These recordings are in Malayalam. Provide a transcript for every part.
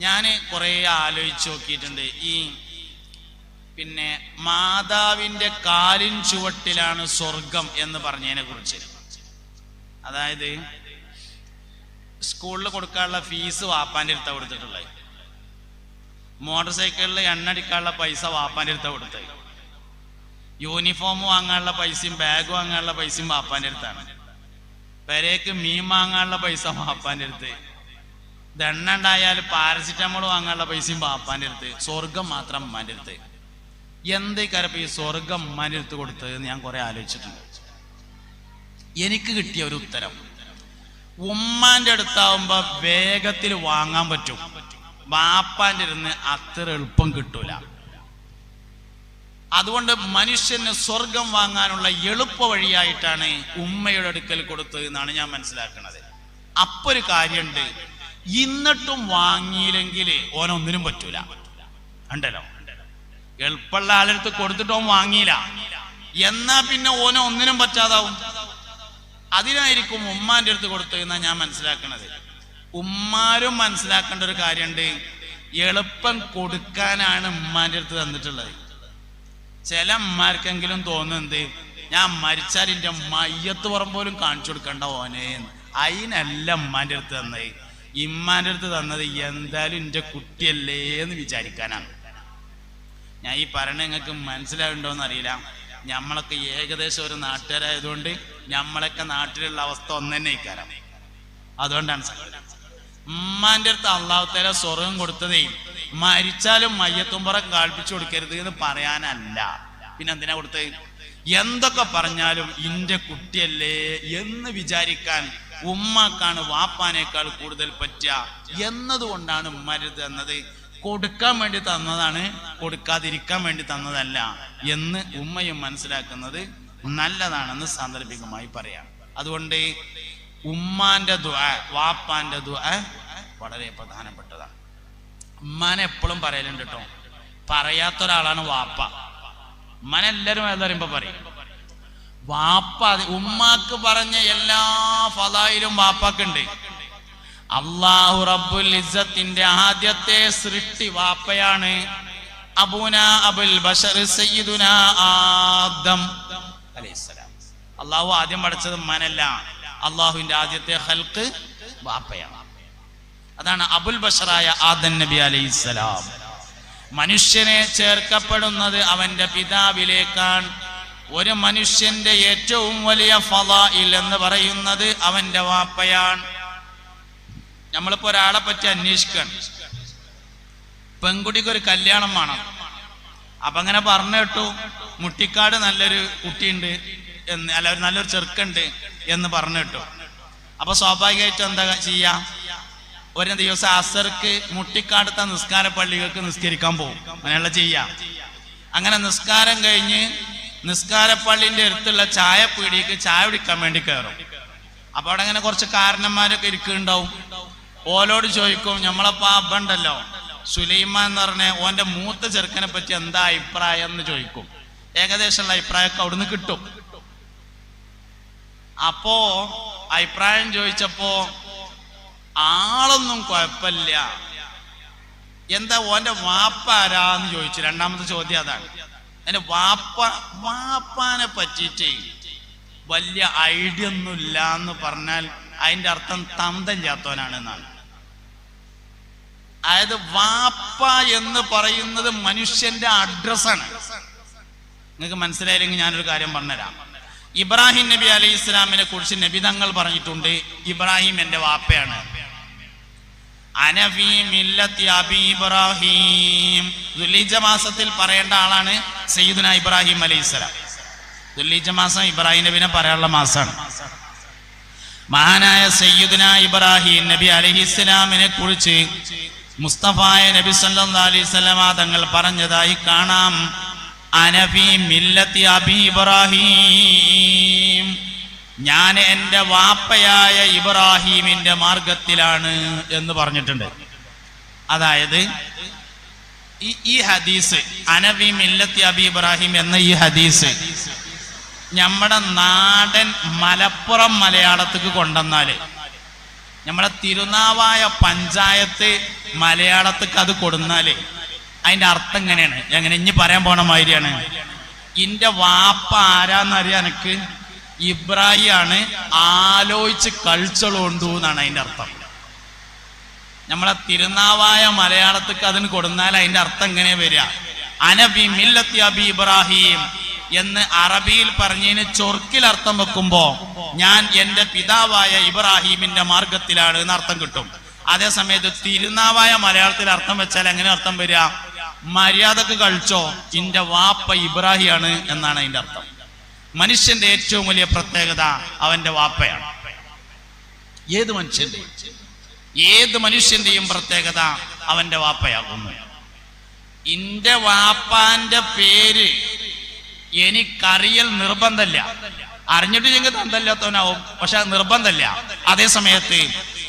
ഞാൻ കുറേ ആലോചിച്ച് നോക്കിയിട്ടുണ്ട്. ഈ പിന്നെ മാതാവിന്റെ കാലിൻ ചുവട്ടിലാണ് സ്വർഗം എന്ന് പറഞ്ഞതിനെ കുറിച്ച്. അതായത് സ്കൂളിൽ കൊടുക്കാനുള്ള ഫീസ് വാപ്പാന്റെ അടുത്ത കൊടുത്തിട്ടുള്ളത്. മോട്ടോർ സൈക്കിളിൽ എണ്ണടിക്കാനുള്ള പൈസ വാപ്പാന്റെ അടുത്ത കൊടുത്തത്. യൂണിഫോം വാങ്ങാനുള്ള പൈസയും ബാഗ് വാങ്ങാനുള്ള പൈസയും വാപ്പാന്റെ അടുത്താണ്. പെരേക്ക് മീൻ വാങ്ങാനുള്ള പൈസ വാപ്പാന്റെ അടുത്ത്. ദണ്ണ ഉണ്ടായാൽ പാരസിറ്റമോൾ വാങ്ങാനുള്ള പൈസയും പാപ്പാന്റെ അടുത്ത്. സ്വർഗം മാത്രം അമ്മാന്റെ അടുത്ത്. എന്തേക്കാരപ്പോ ഈ സ്വർഗം അമ്മാന്റെ അടുത്ത് കൊടുത്തത് ഞാൻ കുറെ ആലോചിച്ചിട്ടുണ്ട്. എനിക്ക് കിട്ടിയ ഒരു ഉത്തരം. ഉമ്മാന്റെ അടുത്താവുമ്പോ വേഗത്തിൽ വാങ്ങാൻ പറ്റും. വാപ്പാന്റെ ഇരുന്ന് അത്ര എളുപ്പം കിട്ടൂല. അതുകൊണ്ട് മനുഷ്യന് സ്വർഗം വാങ്ങാനുള്ള എളുപ്പ വഴിയായിട്ടാണ് ഉമ്മയുടെ അടുക്കൽ കൊടുത്തത് എന്നാണ് ഞാൻ മനസ്സിലാക്കുന്നത്. അപ്പൊ ഒരു കാര്യമുണ്ട് എന്നിട്ടും വാങ്ങിയില്ലെങ്കിൽ ഓനൊന്നിനും പറ്റൂല. ഉണ്ടല്ലോ എളുപ്പമുള്ള ആളെടുത്ത് കൊടുത്തിട്ട് ഓൻ വാങ്ങിയില്ല. എന്നാ പിന്നെ ഓനെ ഒന്നിനും പറ്റാതാവും? അതിനായിരിക്കും ഉമ്മാന്റെ അടുത്ത് കൊടുത്തു എന്നാ ഞാൻ മനസ്സിലാക്കണത്. ഉമ്മാരും മനസ്സിലാക്കേണ്ട ഒരു കാര്യമുണ്ട് എളുപ്പം കൊടുക്കാനാണ് ഉമ്മാന്റെ അടുത്ത് തന്നിട്ടുള്ളത്. ചില അമ്മാർക്കെങ്കിലും തോന്നുന്നത് ഞാൻ മരിച്ചാൽ മയ്യത്ത് പുറം പോലും കാണിച്ചു കൊടുക്കണ്ട ഓനെ. അതിനല്ല ഉമ്മാന്റെ അടുത്ത് തന്നത്. ഇമ്മാന്റെ അടുത്ത് തന്നത് എന്തായാലും എന്റെ കുട്ടിയല്ലേ എന്ന് വിചാരിക്കാനാണ്. ഞാൻ ഈ പറയണ നിങ്ങൾക്ക് മനസ്സിലാവുണ്ടോന്ന് അറിയില്ല. നമ്മളൊക്കെ ഏകദേശം ഒരു നാട്ടുകാരായതുകൊണ്ട് നമ്മളൊക്കെ നാട്ടിലുള്ള അവസ്ഥ ഒന്ന് തന്നെ ഇക്കാരം അതുകൊണ്ടാണ് ഉമ്മാന്റെ അടുത്ത് അള്ളാഹുത്തേല സ്വർഗം കൊടുത്തതേ മരിച്ചാലും മയ്യത്തുമ്പുറം കാൽപ്പിച്ചു കൊടുക്കരുത് എന്ന് പറയാനല്ല. പിന്നെ എന്തിനാ കൊടുത്തത്? എന്തൊക്കെ പറഞ്ഞാലും ഇന്റെ കുട്ടിയല്ലേ എന്ന് വിചാരിക്കാൻ ഉമ്മാക്കാണ് വാപ്പാനേക്കാൾ കൂടുതൽ പറ്റുക. എന്നതുകൊണ്ടാണ് ഉമ്മരുത് എന്നത് കൊടുക്കാൻ വേണ്ടി തന്നതാണ് കൊടുക്കാതിരിക്കാൻ വേണ്ടി തന്നതല്ല എന്ന് ഉമ്മയും മനസ്സിലാക്കുന്നത് നല്ലതാണെന്ന് സാന്ദർഭികമായി പറയാം. അതുകൊണ്ട് ഉമ്മാന്റെ ദുആ വാപ്പാന്റെ ദുആ വളരെ പ്രധാനപ്പെട്ടതാണ്. ഉമ്മാനെ എപ്പോഴും പറയലുണ്ട് കേട്ടോ. പറയാത്തൊരാളാണ് വാപ്പ. ഉമ്മാനെല്ലാവരും ഏതറിയുമ്പോ പറയും. വാപ്പ ഉമ്മാക്ക് പറഞ്ഞ എല്ലാ ഫലായിലും വാപ്പാക്കുണ്ട്. അള്ളാഹു റബ്ബുൽ ഇസ്സത്തിന്റെ ആദ്യത്തെ സൃഷ്ടി വാപ്പയാണ്. അബൂന അബുൽ ബഷർ സയ്യിദുന ആദം അലൈഹിസ്സലാം. അള്ളാഹു ആദ്യം പഠിച്ചത് മനല്ല. അള്ളാഹുവിന്റെ ആദ്യത്തെ ഹൽക്ക് വാപ്പയാണ്. അതാണ് അബുൽ ബഷറായ ആദൻ നബി അലൈഹിസ്സലാം. മനുഷ്യനെ ചേർക്കപ്പെടുന്നത് അവന്റെ പിതാവിലേക്കാണ്. ഒരു മനുഷ്യന്റെ ഏറ്റവും വലിയ ഫലായിൽ എന്ന് പറയുന്നത് അവന്റെ വാപ്പയാണ്. നമ്മളിപ്പോ ഒരാളെ പറ്റി അന്വേഷിക്കണം. പെൺകുട്ടിക്ക് ഒരു കല്യാണം വേണം. അപ്പൊ അങ്ങനെ പറഞ്ഞു കേട്ടു മുട്ടിക്കാട് നല്ലൊരു കുട്ടിയുണ്ട് എന്ന് അല്ല നല്ലൊരു ചെറുക്കുണ്ട് എന്ന് പറഞ്ഞു കേട്ടു. അപ്പൊ സ്വാഭാവികമായിട്ടും എന്താ ചെയ്യാ? ഒരു ദിവസം അസർക്ക് മുട്ടിക്കാടുത്ത നിസ്കാര പള്ളികൾക്ക് നിസ്കരിക്കാൻ പോകും. അങ്ങനെയുള്ള ചെയ്യാം. അങ്ങനെ നിസ്കാരം കഴിഞ്ഞ് നിസ്കാര പള്ളിന്റെ അടുത്തുള്ള ചായ പീടിക്ക് ചായ കുടിക്കാൻ വേണ്ടി കയറും അപ്പൊ അവിടെ അങ്ങനെ കുറച്ച് കാരണന്മാരൊക്കെ ഇരിക്കുന്നുണ്ടാവും. ഓലോട് ചോദിക്കും നമ്മളപ്പോ അബ്ബണ്ടല്ലോ സുലൈമാൻ എന്ന് പറഞ്ഞ ഓന്റെ മൂത്ത ചെറുക്കനെ പറ്റി എന്താ അഭിപ്രായം? എന്ന് ചോദിക്കും. ഏകദേശമുള്ള അഭിപ്രായമൊക്കെ അവിടുന്ന് കിട്ടും. അപ്പോ അഭിപ്രായം ചോദിച്ചപ്പോ ആളൊന്നും കുഴപ്പമില്ല. എന്താ ഓന്റെ വാപ്പ ആരാന്ന് ചോദിച്ചു. രണ്ടാമത്തെ ചോദ്യം അതാണ്. എന്റെ വാപ്പ വാപ്പാനെ പറ്റിയിട്ട് വലിയ ഐഡിയ ഒന്നും ഇല്ല എന്ന് പറഞ്ഞാൽ അതിന്റെ അർത്ഥം തന്തം തന്തല്ലാത്തവനാണ് എന്നാണ് അതായത് വാപ്പ എന്ന് പറയുന്നത് മനുഷ്യന്റെ അഡ്രസ്സാണ് നിങ്ങൾക്ക് മനസ്സിലായില്ലെങ്കിൽ ഞാനൊരു കാര്യം പറഞ്ഞുതരാം. ഇബ്രാഹിം നബി അലൈഹി ഇസ്ലാമിനെ കുറിച്ച് നബി തങ്ങൾ പറഞ്ഞിട്ടുണ്ട് ഇബ്രാഹിം എന്റെ വാപ്പയാണ്. അനഫി ഇബ്രാഹിം. മാസത്തിൽ പറയേണ്ട ആളാണ് സയ്യിദുന ഇബ്രാഹിം അലൈഹി സ്വലാം ദുല്ലീജ മാസം ഇബ്രാഹിം നബിനെ പറയാനുള്ള മാസമാണ് മഹാനായ സയ്യിദുന ഇബ്രാഹിം നബി അലഹി ഇസ്ലാമിനെ കുറിച്ച് മുസ്തഫായ നബി സല്ലാ അലൈഹി വസല്ലമ തങ്ങൾ പറഞ്ഞതായി കാണാം. അനഫി മില്ലത്തി അബി ഇബ്രാഹിം. ഞാൻ എന്റെ വാപ്പയായ ഇബ്രാഹീമിന്റെ മാർഗത്തിലാണ് എന്ന് പറഞ്ഞിട്ടുണ്ട്. അതായത് ഈ ഹദീസ് അനബി മില്ലത്തി അബി ഇബ്രാഹിം എന്ന ഈ ഹദീസ് നമ്മുടെ നാടൻ മലപ്പുറം മലയാളത്തേക്ക് കൊണ്ടുവന്നാൽ നമ്മുടെ തിരുനാവായ പഞ്ചായത്ത് മലയാളത്തേക്ക് അത് കൊടുന്നാലേ അതിന്റെ അർത്ഥം എങ്ങനെയാണ്? എങ്ങനെ ഇനി പറയാൻ പോണ മാതിരിയാണ്. ഇന്റെ വാപ്പ ആരാന്നറിയാൻ എനിക്ക് ഇബ്രാഹിമാണ് ആലോചിച്ച് കളിച്ചോളൂ എന്നാണ് അതിന്റെ അർത്ഥം. നമ്മളെ തിരുനാവായ മലയാളത്തിക്ക് അതിന് കൊടുന്നാൽ അതിന്റെ അർത്ഥം എങ്ങനെ വരിക. അനബി മില്ലത്തി അബി ഇബ്രാഹിം എന്ന് അറബിയിൽ പറഞ്ഞതിന് ചൊർക്കിൽ അർത്ഥം വെക്കുമ്പോ ഞാൻ എന്റെ പിതാവായ ഇബ്രാഹിമിന്റെ മാർഗത്തിലാണ് എന്ന് അർത്ഥം കിട്ടും. അതേസമയത്ത് തിരുനാവായ മലയാളത്തിൽ അർത്ഥം വെച്ചാൽ എങ്ങനെ അർത്ഥം വരിക? മര്യാദയ്ക്ക് കളിച്ചോ ഇന്റെ വാപ്പ ഇബ്രാഹിയാണ് എന്നാണ് അതിന്റെ അർത്ഥം. മനുഷ്യന്റെ ഏറ്റവും വലിയ പ്രത്യേകത അവന്റെ വാപ്പയാണ്. ഏത് മനുഷ്യന്റെയും ഏത് മനുഷ്യന്റെയും പ്രത്യേകത അവന്റെ വാപ്പയാകുന്നു. ഇന്റെ വാപ്പാന്റെ പേര് എനിക്കറിയൽ നിർബന്ധമില്ല അറിഞ്ഞിട്ട് ഞങ്ങൾ തന്തല്ലാത്തവനാവും പക്ഷെ നിർബന്ധമല്ല നിർബന്ധമില്ല അതേ സമയത്ത്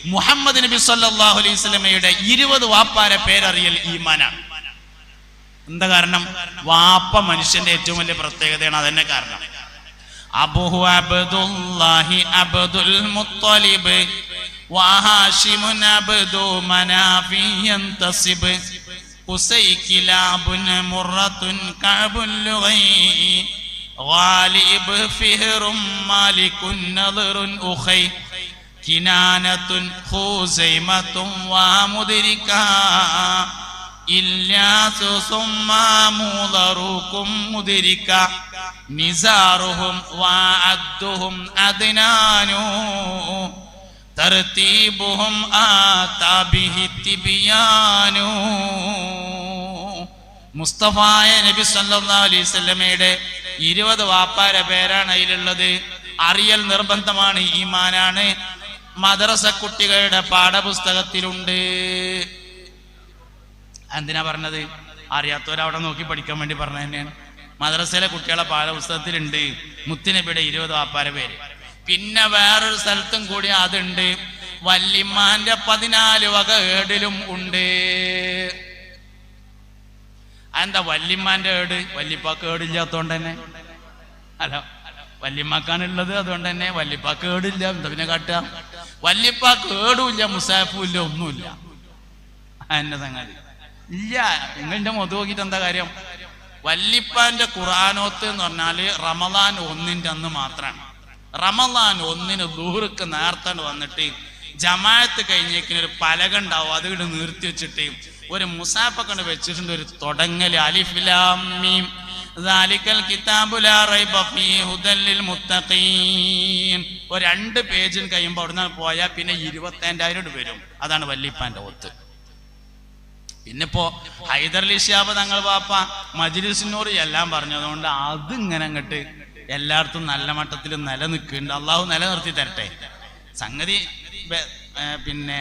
മുഹമ്മദ് നബി സല്ലാഹു അലൈഹി സ്വലമയുടെ ഇരുപത് വാപ്പാരെ പേരറിയൽ ഈമാനാണ്. എന്താ കാരണം? വാപ്പ മനുഷ്യന്റെ ഏറ്റവും വലിയ പ്രത്യേകതയാണ്. അതന്നെ കാരണം. അബുഹു അബ്ദുല്ലാഹി അബ്ദുൽ മുത്തലിബ് വഹാഷിമുൻ അബ്ദു മനാഫി യന്തസിബ് ഉസൈക്കിലാബുൻ മുറത്തുൻ കഅബുൽ ലുഗൈ غالب فهر مالك نظر أخي كنانة خزيمة ومدركا ഇല്ലാസു സുമ്മാമൂലറൂക്കും മുതിരിക്ക. നിസാറുഹും വാഅദ്ദുഹും അദ്നാനു തർതീബുഹും ആതാബിഹി തിബിയാനു. മുസ്തഫായ നബി സല്ലല്ലാഹു അലൈഹി വസല്ലമയുടെ ഇരുപത് വാപ്പാര പേരാണ് അതിലുള്ളത്. അറിയൽ നിർബന്ധമാണ് ഈമാനാണ്. മദ്രസ കുട്ടികളുടെ പാഠപുസ്തകത്തിലുണ്ട്. എന്തിനാ പറഞ്ഞത്? അറിയാത്തവരവിടെ നോക്കി പഠിക്കാൻ വേണ്ടി പറഞ്ഞ തന്നെയാണ്. മദ്രസയിലെ കുട്ടികളെ പാഠപുസ്തകത്തിലുണ്ട്. മുത്തിനബിയുടെ ഇരുപത് വാപ്പാര പേര്. പിന്നെ വേറൊരു സ്ഥലത്തും കൂടി അതുണ്ട്. വല്ലിമാന്റെ പതിനാല് വക ഏടിലും ഉണ്ട്. എന്താ വല്ലിമാന്റെ ഏട്? വല്ലിപ്പാക്ക് ഏടില്ലാത്തോണ്ട് തന്നെ. അല്ല വല്യമ്മാക്കാനുള്ളത് അതുകൊണ്ട് തന്നെ വല്യപ്പാക്ക് ഏടില്ല. എന്താ പിന്നെ കാട്ടുക? വല്യപ്പാക്ക് ഏടുമില്ല മുസാഫും ഇല്ല ഒന്നുമില്ല. എന്റെ സംഗതി. ഇല്ല നിങ്ങളുടെ മുതു നോക്കിയിട്ട് എന്താ കാര്യം? വല്ലിപ്പാന്റെ ഖുറാനോത്ത് എന്ന് പറഞ്ഞാൽ റമദാൻ ഒന്നിന്റെ അന്ന് മാത്രമാണ്. റമദാൻ ഒന്നിന് ദൂർക്ക് നേർത്തണ്ട് വന്നിട്ട് ജമാഅത്ത് കഴിഞ്ഞേക്കിന് ഒരു പലക ഉണ്ടാവും അത് ഇവിടെ നിർത്തി വെച്ചിട്ട് ഒരു മുസാഫൊക്കെ കൊണ്ട് വെച്ചിട്ടുണ്ട് ഒരു തുടങ്ങൽ. അലിഫിലാമീം ഒരു രണ്ട് പേജിന് കഴിയുമ്പോൾ അവിടുന്ന് പോയാൽ പിന്നെ ഇരുപത്തേണ്ടായിരം വരും. അതാണ് വല്ലിപ്പാന്റെ ഒത്ത്. പിന്നിപ്പോ ഹൈദർലി ഷിയാബ് തങ്ങൾ പാപ്പ മജിലിസിനോട് എല്ലാം പറഞ്ഞതുകൊണ്ട് അത് ഇങ്ങനെ അങ്ങട്ട് എല്ലായിടത്തും നല്ല മട്ടത്തിൽ നിലനിൽക്കുന്നുണ്ട്. അള്ളാഹു നിലനിർത്തി തരട്ടെ. സംഗതി പിന്നെ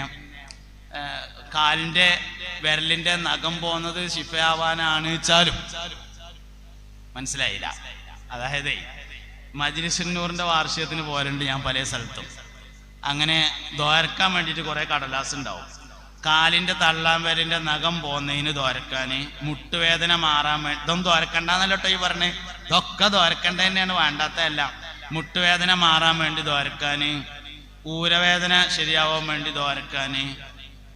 കാലിന്റെ വിരലിന്റെ നഖം പോകുന്നത് ശിഫയാവാനാണ് വെച്ചാലും മനസ്സിലായില്ല. അതായത് മജിലിസിനൂറിന്റെ വാർഷികത്തിന് പോലുണ്ട് ഞാൻ പല സ്ഥലത്തും. അങ്ങനെ ദ്വാരക്കാൻ വേണ്ടിയിട്ട് കുറെ കടലാസ് ഉണ്ടാവും കാലിന്റെ തള്ളാൻ വരന്റെ നഖം പോകുന്നതിന് ദ്വാരക്കാന്. മുട്ടുവേദന മാറാൻ വേണ്ടി ഇതൊന്നും ദ്വാരക്കണ്ടെന്നല്ലോ ഈ പറഞ്ഞ്? ഇതൊക്കെ ദ്വാരക്കണ്ട തന്നെയാണ് വേണ്ടാത്തതല്ല. മുട്ടുവേദന മാറാൻ വേണ്ടി ദ്വാരക്കാന്. ഊരവേദന ശരിയാവാൻ വേണ്ടി ദ്വാരക്കാന്.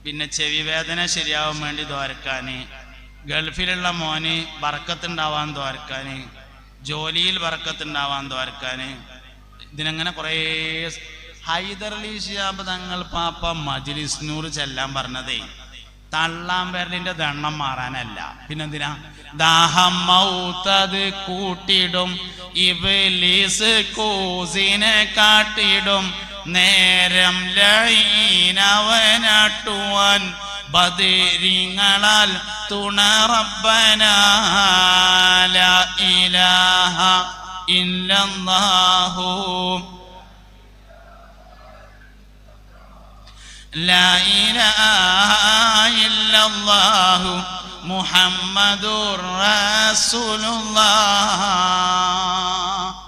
പിന്നെ ചെവി വേദന ശരിയാവാൻ വേണ്ടി ദ്വാരക്കാന്. ഗൾഫിലുള്ള മോന് വറക്കത്തുണ്ടാവാൻ ദ്വാരക്കാന്. ജോലിയിൽ വറക്കത്തുണ്ടാവാൻ ദ്വാരക്കാന്. ഇതിനങ്ങനെ കുറേ ഹൈദർലി ഷിയാബ് തങ്ങൾ പാപ്പ മജ്ലിസ്നൂർ ചെല്ലാൻ പറഞ്ഞതേ. തള്ളാൻ പേരലിന്റെ ദണ്ണം മാറാനല്ല. പിന്നെന്തിനാ? ദാഹം മൗത്തത് കൂട്ടിടും ഇബലീസ് കൂസിനെ കാട്ടിടും നേരം ലൈനവനാട്ടുവാൻ ബദിരിങ്ങളാൽ തുണ റബ്ബന ലാ ഇലാഹ ഇല്ലല്ലാഹു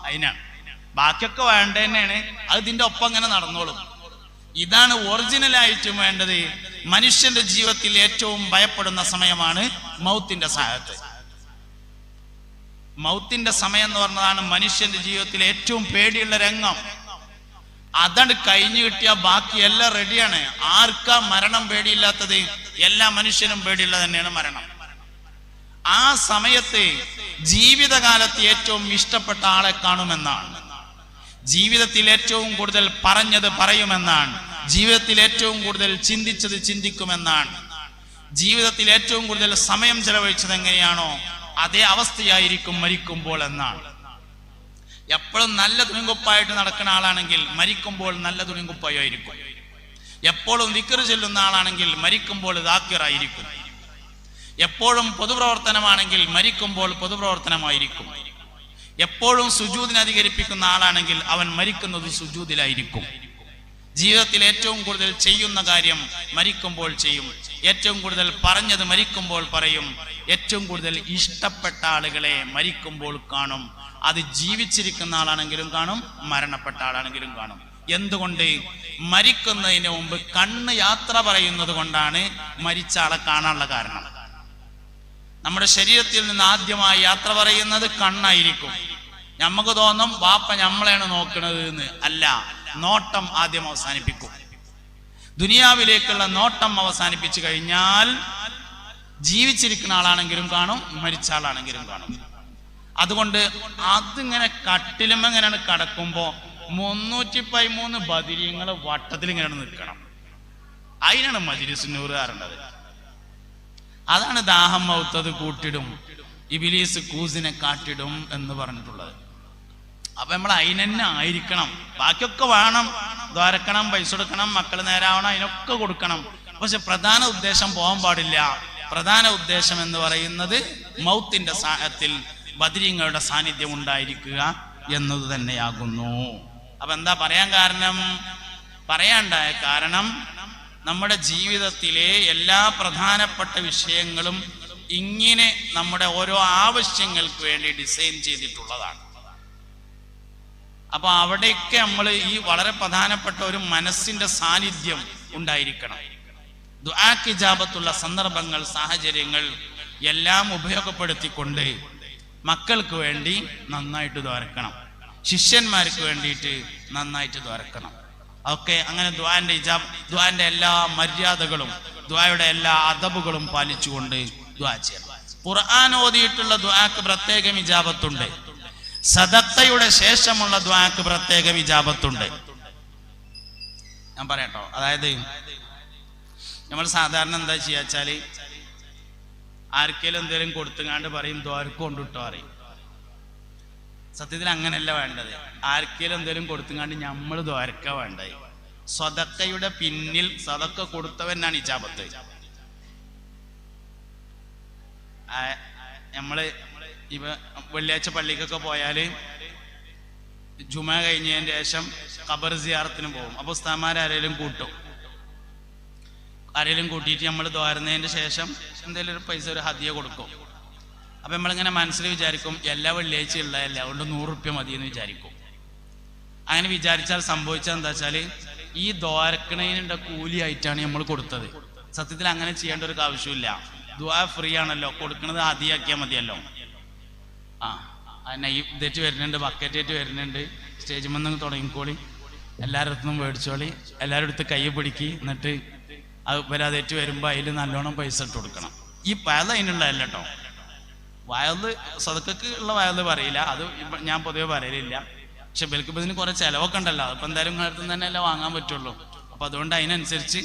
അതിനാണ് ബാക്കിയൊക്കെ വേണ്ട തന്നെയാണ് അത് ഇതിന്റെ ഒപ്പം അങ്ങനെ നടന്നോളും. ഇതാണ് ഒറിജിനൽ ആയിട്ടും വേണ്ടത്. മനുഷ്യന്റെ ജീവിതത്തിൽ ഏറ്റവും ഭയപ്പെടുന്ന സമയമാണ് മൗത്തിന്റെ സഹായത്ത് മൗത്തിന്റെ സമയം എന്ന് പറഞ്ഞതാണ് മനുഷ്യന്റെ ജീവിതത്തിൽ ഏറ്റവും പേടിയുള്ള രംഗം. അതാണ് കഴിഞ്ഞു കിട്ടിയ ബാക്കി എല്ലാം റെഡിയാണ് ആർക്കാ മരണം പേടിയില്ലാത്തത്? എല്ലാ മനുഷ്യനും പേടിയുള്ള തന്നെയാണ് മരണം. ആ സമയത്ത് ജീവിതകാലത്ത് ഏറ്റവും ഇഷ്ടപ്പെട്ട ആളെ കാണുമെന്നാണ്. ജീവിതത്തിൽ ഏറ്റവും കൂടുതൽ പറഞ്ഞത് പറയുമെന്നാണ്. ജീവിതത്തിൽ ഏറ്റവും കൂടുതൽ ചിന്തിച്ചത് ചിന്തിക്കുമെന്നാണ്. ജീവിതത്തിൽ ഏറ്റവും കൂടുതൽ സമയം ചെലവഴിച്ചത് എങ്ങനെയാണോ അതേ അവസ്ഥയായിരിക്കും മരിക്കുമ്പോൾ എന്നാണ്. എപ്പോഴും നല്ല തുണിങ്കുപ്പായിട്ട് നടക്കുന്ന ആളാണെങ്കിൽ മരിക്കുമ്പോൾ നല്ല തുണിങ്കുപ്പായിരിക്കും എപ്പോഴും വിക്കറ് ചെല്ലുന്ന ആളാണെങ്കിൽ മരിക്കുമ്പോൾ ദാക്കിറായിരിക്കും എപ്പോഴും പൊതുപ്രവർത്തനമാണെങ്കിൽ മരിക്കുമ്പോൾ പൊതുപ്രവർത്തനമായിരിക്കും. എപ്പോഴും സുജൂദിനെ അധികരിപ്പിക്കുന്ന ആളാണെങ്കിൽ അവൻ മരിക്കുന്നത് സുജൂദിലായിരിക്കും ജീവിതത്തിൽ ഏറ്റവും കൂടുതൽ ചെയ്യുന്ന കാര്യം മരിക്കുമ്പോൾ ചെയ്യും. ഏറ്റവും കൂടുതൽ പറഞ്ഞത് മരിക്കുമ്പോൾ പറയും. ഏറ്റവും കൂടുതൽ ഇഷ്ടപ്പെട്ട ആളുകളെ മരിക്കുമ്പോൾ കാണും. അത് ജീവിച്ചിരിക്കുന്ന ആളാണെങ്കിലും കാണും മരണപ്പെട്ട ആളാണെങ്കിലും കാണും. എന്തുകൊണ്ട്? മരിക്കുന്നതിന് മുമ്പ് കണ്ണ് യാത്ര പറയുന്നത് കൊണ്ടാണ് മരിച്ച ആളെ കാണാനുള്ള കാരണം. നമ്മുടെ ശരീരത്തിൽ നിന്ന് ആദ്യമായി യാത്ര പറയുന്നത് കണ്ണായിരിക്കും. നമുക്ക് തോന്നും വാപ്പ നമ്മളെയാണ് നോക്കുന്നത് എന്ന് അല്ല നോട്ടം ആദ്യം അവസാനിപ്പിക്കും. ദുനിയാവിലേക്കുള്ള നോട്ടം അവസാനിപ്പിച്ചു കഴിഞ്ഞാൽ ജീവിച്ചിരിക്കുന്ന ആളാണെങ്കിലും കാണും മരിച്ച ആളാണെങ്കിലും കാണും. അതുകൊണ്ട് അതിങ്ങനെ കട്ടിലും എങ്ങനെയാണ് കടക്കുമ്പോ മുന്നൂറ്റി പതിമൂന്ന് ബദിരിയങ്ങൾ വട്ടത്തിൽ ഇങ്ങനെയാണ് നിൽക്കണം. അതിനാണ് മജിലിസുന്നൂറ് അറിയേണ്ടത് അതാണ് ദാഹം മൗത്തത് കൂട്ടിടും. ഇബിലീസ് കൂസിനെ കാട്ടിടും എന്ന് പറഞ്ഞിട്ടുള്ളത്. അപ്പൊ നമ്മൾ അതിനെന്നെ ആയിരിക്കണം. ബാക്കിയൊക്കെ വേണം. ദ്വാരക്കണം പൈസ കൊടുക്കണം മക്കൾ നേരാവണം അതിനൊക്കെ കൊടുക്കണം. പക്ഷെ പ്രധാന ഉദ്ദേശം പോകാൻ പാടില്ല. പ്രധാന ഉദ്ദേശം എന്ന് പറയുന്നത് മൗത്തിന്റെ സാഹത്തിൽ ബദരീങ്ങളുടെ സാന്നിധ്യം ഉണ്ടായിരിക്കുക എന്നത് തന്നെയാകുന്നു. അപ്പൊ എന്താ പറയാൻ കാരണം? പറയാണ്ടായ കാരണം നമ്മുടെ ജീവിതത്തിലെ എല്ലാ പ്രധാനപ്പെട്ട വിഷയങ്ങളും ഇങ്ങനെ നമ്മുടെ ഓരോ ആവശ്യങ്ങൾക്ക് വേണ്ടി ഡിസൈൻ ചെയ്തിട്ടുള്ളതാണ്. അപ്പൊ അവിടെയൊക്കെ നമ്മൾ ഈ വളരെ പ്രധാനപ്പെട്ട ഒരു മനസ്സിന്റെ സാന്നിധ്യം ഉണ്ടായിരിക്കണം. ദുആക്ക് കിജാബത്തുള്ള സന്ദർഭങ്ങൾ സാഹചര്യങ്ങൾ എല്ലാം ഉപയോഗപ്പെടുത്തിക്കൊണ്ട് മക്കൾക്ക് വേണ്ടി നന്നായിട്ട് ദ്വാരക്കണം. ശിഷ്യന്മാർക്ക് വേണ്ടിയിട്ട് നന്നായിട്ട് ദ്വാരക്കണം. ഒക്കെ അങ്ങനെ ദ്വാന്റെ ദ്വാന്റെ എല്ലാ മര്യാദകളും ദ്വായുടെ എല്ലാ അദബുകളും പാലിച്ചുകൊണ്ട് ദ്വാ ചെയ്യണം. ഖുർആൻ ഓതിയിട്ടുള്ള ദ്വാക്ക് പ്രത്യേകം ഇജാബത്തുണ്ട്. സദത്തയുടെ ശേഷമുള്ള ദ്വാക്ക് പ്രത്യേകം ഇജാബത്തുണ്ട്. ഞാൻ പറയട്ടോ. അതായത് നമ്മൾ സാധാരണ എന്താ ചെയ്യാച്ചാൽ ആർക്കേലും എന്തെങ്കിലും കൊടുത്തുങ്ങാണ്ട് പറയും ദ്വാരക്ക് കൊണ്ടിട്ടോ അറിയും സത്യത്തിൽ അങ്ങനെയല്ല വേണ്ടത്. ആർക്കെങ്കിലും എന്തെങ്കിലും കൊടുത്തുങ്ങാണ്ട് നമ്മൾ ദ്വാരക്ക വേണ്ടത്? സ്വതക്കയുടെ പിന്നിൽ സതക്ക കൊടുത്തവനാണ് ഈ ചാപത്ത് നമ്മൾ ഇവ വെള്ളിയാഴ്ച പള്ളിക്കൊക്കെ പോയാൽ ജുമ കഴിഞ്ഞതിന് ശേഷം ഖബർ സിയാറത്തിന് പോകും. അപ്പൊ ഉസ്താമാരാരേലും കൂട്ടും. ആരെങ്കിലും കൂട്ടിയിട്ട് നമ്മൾ ദ്വാരുന്നതിന് ശേഷം എന്തെങ്കിലും ഒരു പൈസ ഒരു ഹതിയെ കൊടുക്കും. അപ്പൊ നമ്മളിങ്ങനെ മനസ്സിൽ വിചാരിക്കും എല്ലാ വെള്ളിയാഴ്ച ഉള്ളതല്ല അതുകൊണ്ട് നൂറ് റുപ്യ മതി എന്ന് വിചാരിക്കും. അങ്ങനെ വിചാരിച്ചാൽ സംഭവിച്ചാൽ എന്താ വെച്ചാൽ ഈ ദ്വാരക്കണതിനുള്ള കൂലിയായിട്ടാണ് നമ്മൾ കൊടുത്തത്. സത്യത്തിൽ അങ്ങനെ ചെയ്യേണ്ട ഒരു ആവശ്യമില്ല. ദ്വാ ഫ്രീ ആണല്ലോ കൊടുക്കുന്നത് ആദ്യമാക്കിയാൽ മതിയല്ലോ. ആ അതിനെ ഈ ഇതേറ്റ് വരുന്നുണ്ട് ബക്കറ്റേറ്റ് വരുന്നുണ്ട്. സ്റ്റേജ് നിന്ന് തുടങ്ങിക്കോളി. എല്ലാവരുടെ അടുത്തും മേടിച്ചോളി. എല്ലാവരുടെ അടുത്ത് കൈ പിടിക്കി. എന്നിട്ട് അത് വരാതേറ്റ് വരുമ്പോൾ അതിൽ നല്ലോണം പൈസ ഇട്ട് കൊടുക്കണം. ഈ വയൽ അതിനുള്ളതല്ല കേട്ടോ വയൽ സതക്കക്ക് ഉള്ള വയൽ പറയില്ല. അത് ഞാൻ പൊതുവെ പറയലില്ല. പക്ഷെ ബൽക്ക് ഇപ്പൊ ഇതിന് കുറെ ചിലവൊക്കെ ഉണ്ടല്ലോ. അതിപ്പോൾ എന്തായാലും അടുത്ത് തന്നെ അല്ലേ വാങ്ങാൻ പറ്റുള്ളൂ. അപ്പൊ അതുകൊണ്ട് അതിനനുസരിച്ച്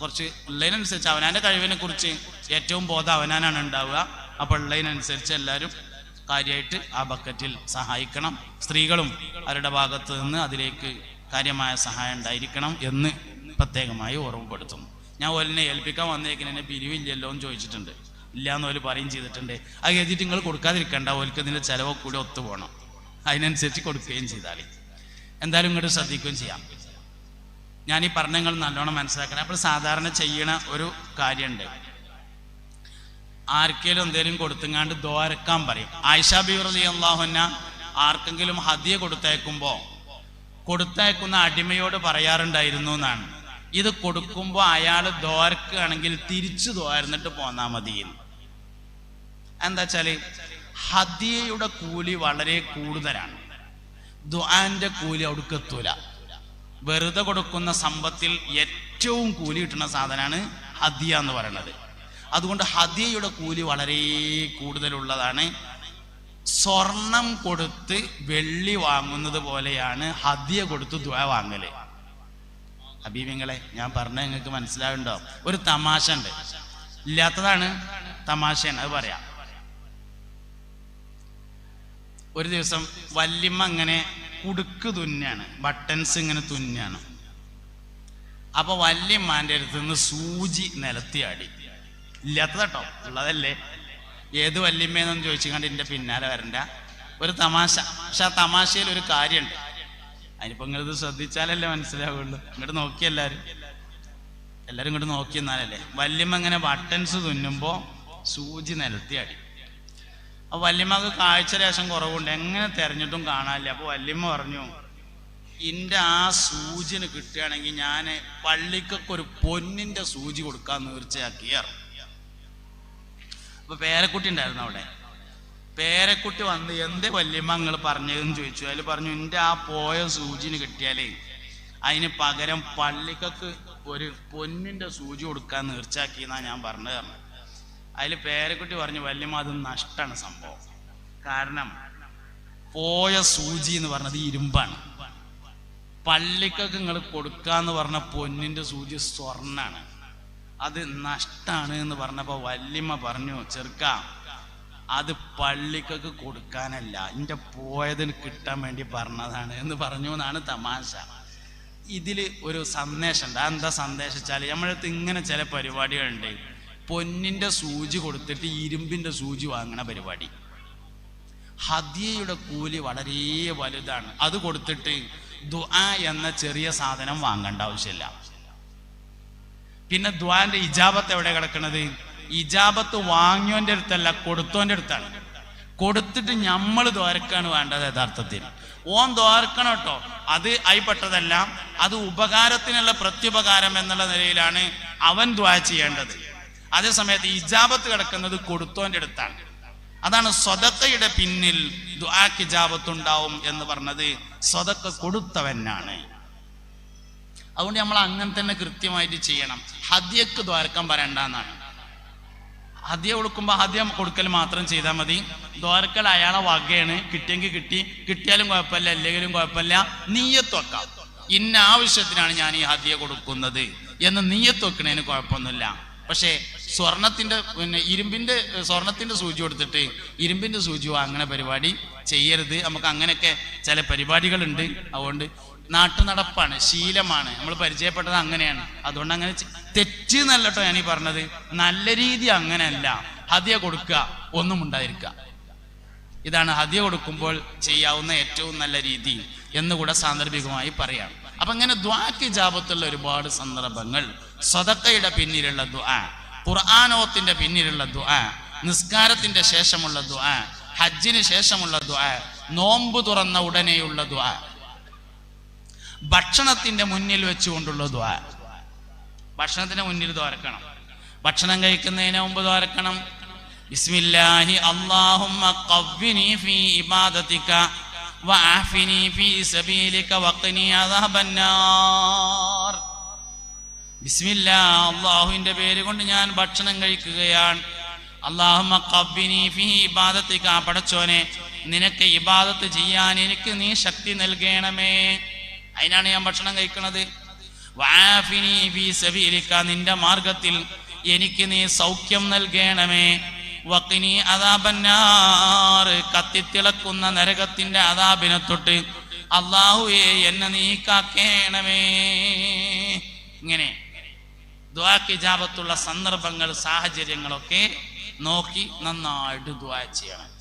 കുറച്ച് ഉള്ളതിനനുസരിച്ച് അവനാന്റെ കഴിവിനെ കുറിച്ച് ഏറ്റവും ബോധം അവനാനാണ് ഉണ്ടാവുക. അപ്പൊ ഉള്ളതിനനുസരിച്ച് എല്ലാവരും കാര്യമായിട്ട് ആ ബക്കറ്റിൽ സഹായിക്കണം. സ്ത്രീകളും അവരുടെ ഭാഗത്ത് നിന്ന് അതിലേക്ക് കാര്യമായ സഹായം ഉണ്ടായിരിക്കണം എന്ന് പ്രത്യേകമായി ഓർമ്മപ്പെടുത്തുന്നു. ഞാൻ ഓലിനെ ഏൽപ്പിക്കാൻ വന്നേക്കിനെ പിരിവില്ലല്ലോ എന്ന് ചോദിച്ചിട്ടുണ്ട്. ഇല്ല എന്ന് ഓൽ പറയും ചെയ്തിട്ടുണ്ട്. അത് എഴുതിയിട്ട് നിങ്ങൾ കൊടുക്കാതിരിക്കണ്ട. ഓൽക്ക് ഇതിന്റെ ചെലവൊക്കെ കൂടി ഒത്തു പോകണം അതിനനുസരിച്ച് കൊടുക്കുകയും ചെയ്താൽ എന്തായാലും ഇങ്ങോട്ട് ശ്രദ്ധിക്കുകയും ചെയ്യാം. ഞാൻ ഈ പറഞ്ഞങ്ങൾ നല്ലോണം മനസ്സിലാക്കണം. അപ്പോൾ സാധാരണ ചെയ്യണ ഒരു കാര്യമുണ്ട്. ആർക്കെങ്കിലും എന്തെങ്കിലും കൊടുത്തുങ്ങാണ്ട് ദ്വാരക്കാൻ പറയും. ആയിഷ ബിവറലി അള്ളാഹുന്ന ആർക്കെങ്കിലും ഹദിയ കൊടുത്തയക്കുമ്പോൾ കൊടുത്തയക്കുന്ന അടിമയോട് പറയാറുണ്ടായിരുന്നു എന്നാണ്. ഇത് കൊടുക്കുമ്പോൾ അയാൾ ദ്വാരക്കുകയാണെങ്കിൽ തിരിച്ചു ദ്വാരന്നിട്ട് പോന്നാ മതി. എന്താ വച്ചാൽ ഹദിയയുടെ കൂലി വളരെ കൂടുതലാണ്. ദ്വാന്റെ കൂലി അവിടേക്ക് വെറുതെ കൊടുക്കുന്ന സമ്പത്തിൽ ഏറ്റവും കൂലി കിട്ടുന്ന സാധനമാണ് ഹദിയ എന്ന് പറയുന്നത്. അതുകൊണ്ട് ഹദിയയുടെ കൂലി വളരെ കൂടുതലുള്ളതാണ്. സ്വർണം കൊടുത്ത് വെള്ളി വാങ്ങുന്നത് പോലെയാണ് ഹദിയ കൊടുത്ത് ദ്വ വാങ്ങൽ. ഹബീബിങ്ങളെ ഞാൻ പറഞ്ഞ നിങ്ങൾക്ക് മനസ്സിലാവുണ്ടോ? ഒരു തമാശ ഉണ്ട്. ഇല്ലാത്തതാണ് തമാശയാണ് അത് പറയാം. ഒരു ദിവസം വല്യമ്മ അങ്ങനെ കുടുക്ക് തുന്നാണ് ബട്ടൺസ് ഇങ്ങനെ തുന്നാണ്. അപ്പൊ വല്യമ്മാന്റെ അടുത്ത് നിന്ന് സൂചി നിലത്തിയാടി ഇല്ലാത്തതാട്ടോ ഉള്ളതല്ലേ? ഏത് വല്യമ്മയെന്നൊന്നും ചോദിച്ചു കണ്ട് എന്റെ പിന്നാലെ വരണ്ട. ഒരു തമാശ പക്ഷെ ആ തമാശയിൽ ഒരു കാര്യമുണ്ട്. അതിനിപ്പോ നിങ്ങളിത് ശ്രദ്ധിച്ചാലല്ലേ മനസ്സിലാവുള്ളൂ. ഇങ്ങോട്ട് നോക്കി എല്ലാരും. എല്ലാരും ഇങ്ങോട്ട് നോക്കി എന്നാലല്ലേ വല്യമ്മ ഇങ്ങനെ ബട്ടൺസ് തുന്നുമ്പോ സൂചി നിലത്തിയാടി അപ്പൊ വല്യമ്മക്ക് കാഴ്ച രേഷം കുറവുണ്ട്. എങ്ങനെ തെരഞ്ഞിട്ടും കാണാനില്ല. അപ്പൊ വല്യമ്മ പറഞ്ഞു എന്റെ ആ സൂചിന് കിട്ടുകയാണെങ്കിൽ ഞാൻ പള്ളിക്കൊക്കെ ഒരു പൊന്നിന്റെ സൂചി കൊടുക്കാൻ തീർച്ചയാക്കിയാറ് അപ്പൊ പേരക്കുട്ടി ഉണ്ടായിരുന്നു അവിടെ. പേരക്കുട്ടി വന്ന് എന്തേ വല്യമ്മ നിങ്ങൾ പറഞ്ഞതെന്ന് ചോദിച്ചു. അതിൽ പറഞ്ഞു എന്റെ ആ പോയ സൂചിന് കിട്ടിയാലേ അതിന് പകരം പള്ളിക്കൊക്കെ ഒരു പൊന്നിന്റെ സൂചി കൊടുക്കാൻ നീർച്ചാക്കിയെന്നാ ഞാൻ പറഞ്ഞത് പറഞ്ഞു അതിൽ പേരക്കുട്ടി പറഞ്ഞു വല്യമ്മ അത് നഷ്ടമാണ് സംഭവം. കാരണം പോയ സൂചി എന്ന് പറഞ്ഞത് ഇരുമ്പാണ്. പള്ളിക്കൊക്കെ നിങ്ങൾ കൊടുക്കാന്ന് പറഞ്ഞ പൊന്നിന്റെ സൂചി സ്വർണാണ്. അത് നഷ്ടാണ് എന്ന് പറഞ്ഞപ്പോൾ വല്യമ്മ പറഞ്ഞു ചെറുക്ക അത് പള്ളിക്കൊക്കെ കൊടുക്കാനല്ല. എന്റെ പോയതിന് കിട്ടാൻ വേണ്ടി പറഞ്ഞതാണ് എന്ന് പറഞ്ഞു എന്നാണ് തമാശ. ഇതിൽ ഒരു സന്ദേശമുണ്ട്. അതെന്താ സന്ദേശിച്ചാൽ നമ്മളടുത്ത് ഇങ്ങനെ ചില പരിപാടികളുണ്ട്. പൊന്നിന്റെ സൂചി കൊടുത്തിട്ട് ഇരുമ്പിന്റെ സൂചി വാങ്ങണ പരിപാടി. ഹദിയയുടെ കൂലി വളരെ വലുതാണ്. അത് കൊടുത്തിട്ട് ദുആ എന്ന ചെറിയ സാധനം വാങ്ങേണ്ട ആവശ്യമില്ല. പിന്നെ ദ്വാന്റെ ഇജാബത്ത് എവിടെ കിടക്കുന്നത് ഇജാബത്ത് വാങ്ങിയോന്റെ അടുത്തല്ല കൊടുത്തോന്റെ അടുത്താണ്. കൊടുത്തിട്ട് നമ്മൾ ദ്വാരക്കാണ് വേണ്ടത് യഥാർത്ഥത്തിൽ. ഓൻ ദ്വാരക്കണം കേട്ടോ. അത് അയിപ്പെട്ടതല്ല അത് ഉപകാരത്തിനുള്ള പ്രത്യുപകാരം എന്നുള്ള നിലയിലാണ് അവൻ ദ്വാ ചെയ്യേണ്ടത്. അതേ സമയത്ത് ഇജാബത്ത് കിടക്കുന്നത് കൊടുത്തോന്റെ അടുത്താണ്. അതാണ് സ്വതക്കയുടെ പിന്നിൽ ദ്വാക്ക് ഇജാബത്ത് ഉണ്ടാവും എന്ന് പറഞ്ഞത് സ്വതക്ക കൊടുത്തവനാണ്. അതുകൊണ്ട് നമ്മൾ അങ്ങനെ തന്നെ കൃത്യമായിട്ട് ചെയ്യണം. ഹദ്യക്ക് ദ്വാരക്കം പറയണ്ടെന്നാണ്. ഹദ്യ കൊടുക്കുമ്പോൾ ഹദ്യ കൊടുക്കൽ മാത്രം ചെയ്താൽ മതി. ദ്വാരക്കൽ അയാളെ വകയാണ്. കിട്ടിയെങ്കിൽ കിട്ടി. കിട്ടിയാലും കുഴപ്പമില്ല. അല്ലെങ്കിലും കുഴപ്പമില്ല. നീയത്ത് വെക്കാം. ഇന്ന ആവശ്യത്തിനാണ് ഞാൻ ഈ ഹദ്യ കൊടുക്കുന്നത്. എന്ന് നീയത്ത് വെക്കണേന് കുഴപ്പമൊന്നുമില്ല. പക്ഷേ സ്വർണത്തിന്റെ പിന്നെ ഇരുമ്പിന്റെ സ്വർണത്തിന്റെ സൂചി കൊടുത്തിട്ട് ഇരുമ്പിന്റെ സൂചി വാങ്ങണ പരിപാടി ചെയ്യരുത്. നമുക്ക് അങ്ങനെയൊക്കെ ചില പരിപാടികളുണ്ട്. അതുകൊണ്ട് നാട്ടു നടപ്പാണ് ശീലമാണ്. നമ്മൾ പരിചയപ്പെട്ടത് അങ്ങനെയാണ്. അതുകൊണ്ട് അങ്ങനെ തെറ്റ് എന്നല്ല കേട്ടോ ഞാൻ ഈ പറഞ്ഞത്. നല്ല രീതി അങ്ങനെയല്ല ഹതിയ കൊടുക്കുക ഒന്നും ഉണ്ടായിരിക്കുക. ഇതാണ് ഹതിയ കൊടുക്കുമ്പോൾ ചെയ്യാവുന്ന ഏറ്റവും നല്ല രീതി എന്നുകൂടെ സാന്ദർഭികമായി പറയാം. അപ്പൊ ഇങ്ങനെ ദ്വാക്ക് ജാപത്തുള്ള ഒരുപാട് സന്ദർഭങ്ങൾ സ്വതക്കയുടെ പിന്നിലുള്ള ദ്വാ ഖുർആാനോത്തിന്റെ പിന്നിലുള്ള ദ്വാ നിസ്കാരത്തിന്റെ ശേഷമുള്ള ദ്വാ ഹജ്ജിന് ശേഷമുള്ള ദ്വാ നോമ്പ് തുറന്ന ഉടനെയുള്ള ദ്വാ ഭക്ഷണത്തിന്റെ മുന്നിൽ വെച്ചുകൊണ്ടുള്ള ദ്വാ. ഭക്ഷണത്തിന്റെ മുന്നിൽ ദ്വാരക്കണം. ഭക്ഷണം കഴിക്കുന്നതിന് മുമ്പ് ദ്വാരക്കണം. ബിസ്മില്ലാഹി അല്ലാഹുമ്മ ഖവ്വിനി ഫീ ഇബാദതിക വഅഫിനി ഫീ സബീലിക വഖനി അദാബന്നാർ ബിസ്മില്ലാ അള്ളാഹുവിന്റെ പേര് കൊണ്ട് ഞാൻ ഭക്ഷണം കഴിക്കുകയാണ്. അള്ളാഹുമ്മ ഖവ്വിനി ഫീ ഇബാദതിക. പടച്ചോനെ നിനക്ക് ഇബാദത്ത് ചെയ്യാൻ എനിക്ക് നീ ശക്തി നൽകണമേ. അതിനാണ് ഞാൻ ഭക്ഷണം കഴിക്കുന്നത്. നിന്റെ മാർഗത്തിൽ എനിക്ക് നീ സൗഖ്യം നൽകണമേ. വക്കിനി അതാപന്നാറ് കത്തിത്തിളക്കുന്ന നരകത്തിന്റെ അതാപിനെ തൊട്ട് അള്ളാഹുവേ എന്നെ നീ കാക്കേണമേ. ഇങ്ങനെ ദ്വാക്കിജാപത്തുള്ള സന്ദർഭങ്ങൾ സാഹചര്യങ്ങളൊക്കെ നോക്കി നന്നായിട്ട് ദ്വാ ചെയ്യണം.